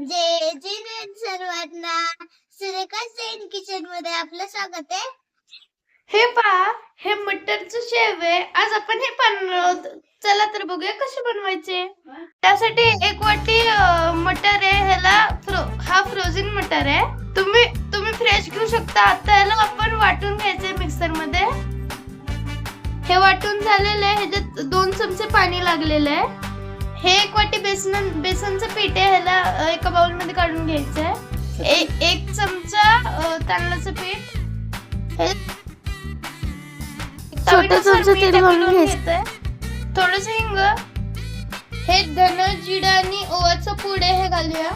जे जे सर्वांना. सुरेखा जैन किचनमध्ये आपलं स्वागत आहे. हे पहा हे मटरचं शेव आहे. आज आपण हे बनवणार आहोत चला तर बघूया कसे बनवायचे. त्यासाठी एक वाटी अं, मटर आहे. ह्याला फ्रो हा फ्रोझन मटर आहे. तुम्ही तुम्ही फ्रेश घेऊ शकता. आता ह्याला आपण वाटून घ्यायचंय मिक्सरमध्ये हे वाटून झालेलं आहे. ह्याच्यात दोन चमचे पाणी लागलेलं आहे. हे एक वाटी बेसन बेसनचं पीठ आहे ह्याला एका बाउलमध्ये काढून घ्यायचंय ए- एक चमचा तांदळाचं पीठ. हे छोटं चमचं तेल घालून घ्यायचंय. थोडस हिंग. हे धन जिडा आणि ओवाचं पुढे हे घालूया.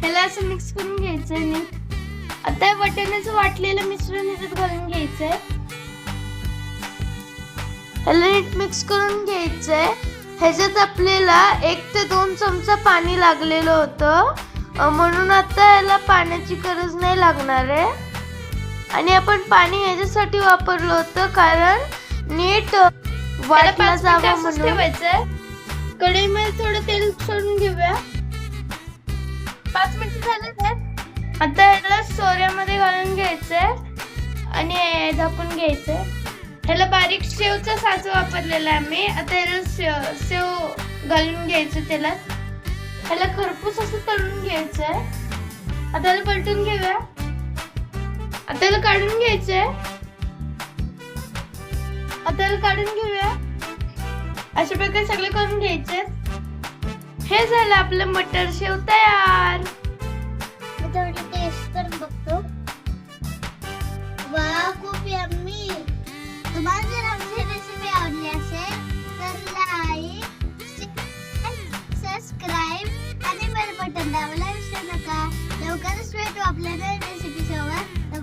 ह्याला असं मिक्स करून घ्यायचंय नीट आता वाटाण्याचं वाटलेलं मिश्रण ह्याच्यात घालून घ्यायचंय. ह्याला नीट मिक्स करून घ्यायचंय. ह्याच्यात आपल्याला एक ते दोन चमचा पाणी लागलेलं होतं. म्हणून आता याला पाण्याची गरज नाही लागणार आहे. आणि आपण पाणी याच्यासाठी वापरलं होतं कारण नीट वाटला जावा म्हणून. ठेवायचंय. कढईमध्ये थोडं तेल सोडून घेऊया. पाच मिनिट झाले त्यात आता ह्याला सोऱ्यामध्ये घालून घ्यायचंय. आणि झाकून घ्यायचंय. ह्याला बारीक शेवचा साच वापरलेला आहे आम्ही. आता ह्याला शेव शेव घालून घ्यायचं त्याला. ह्याला खरपूस असं तळून आहे आता ह्याला पलटून घेऊया. आता ह्याला काढून घ्यायचंय. आता याला काढून घेऊया. अशा प्रकारे सगळे करून घ्यायचे हे झालं आपलं मटर शेव तयार. तुम्हाला जर आमची रेसिपी आवडली असेल तर लाईक सबस्क्राईब आणि बेल बटन नका. लवकरच भेटू आपल्या रेसिपी सोबत.